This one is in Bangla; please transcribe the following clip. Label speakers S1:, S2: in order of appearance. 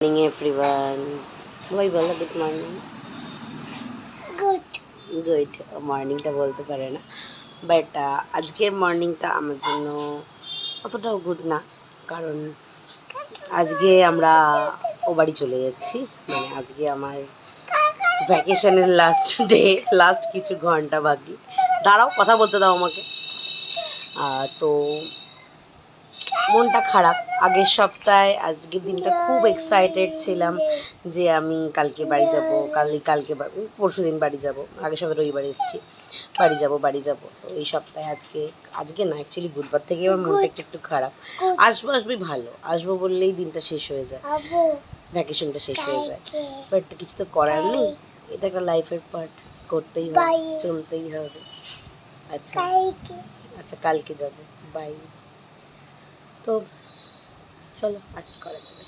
S1: মর্নিং এভরিওয়ান সবাই বলো গুড মর্নিং
S2: গুড
S1: গুড মর্নিংটা বলতে পারে না। বাট আজকের মর্নিংটা আমার জন্য অতটাও গুড না। কারণ আজকে আমরা ও বাড়ি চলে যাচ্ছি। মানে আজকে আমার ভ্যাকেশনের লাস্ট ডে লাস্ট কিছু ঘণ্টা বাকি। দাঁড়াও কথা বলতে দাও আমাকে। তো মনটা খারাপ। আগের সপ্তাহে আজকের দিনটা খুব এক্সাইটেড ছিলাম যে আমি কালকে বাড়ি যাব কাল কালকে পরশু দিন বাড়ি যাব আগের সপ্তাহে রবিবার এসেছি বাড়ি যাব বাড়ি যাব। তো এই সপ্তাহে আজকে আজকে না অ্যাকচুয়ালি বুধবার থেকে আমার মনটা একটু একটু খারাপ। আসব আসবি ভালো আসব বললেই দিনটা শেষ হয়ে যায়। ভ্যাকেশনটা শেষ হয়ে যায়। বাট কিছু তো করার নেই। এটা একটা লাইফের পার্ট করতেই হবে চলতেই হবে। আচ্ছা। আচ্ছা কালকে যাব। বাই তো চলো আট করা যাক।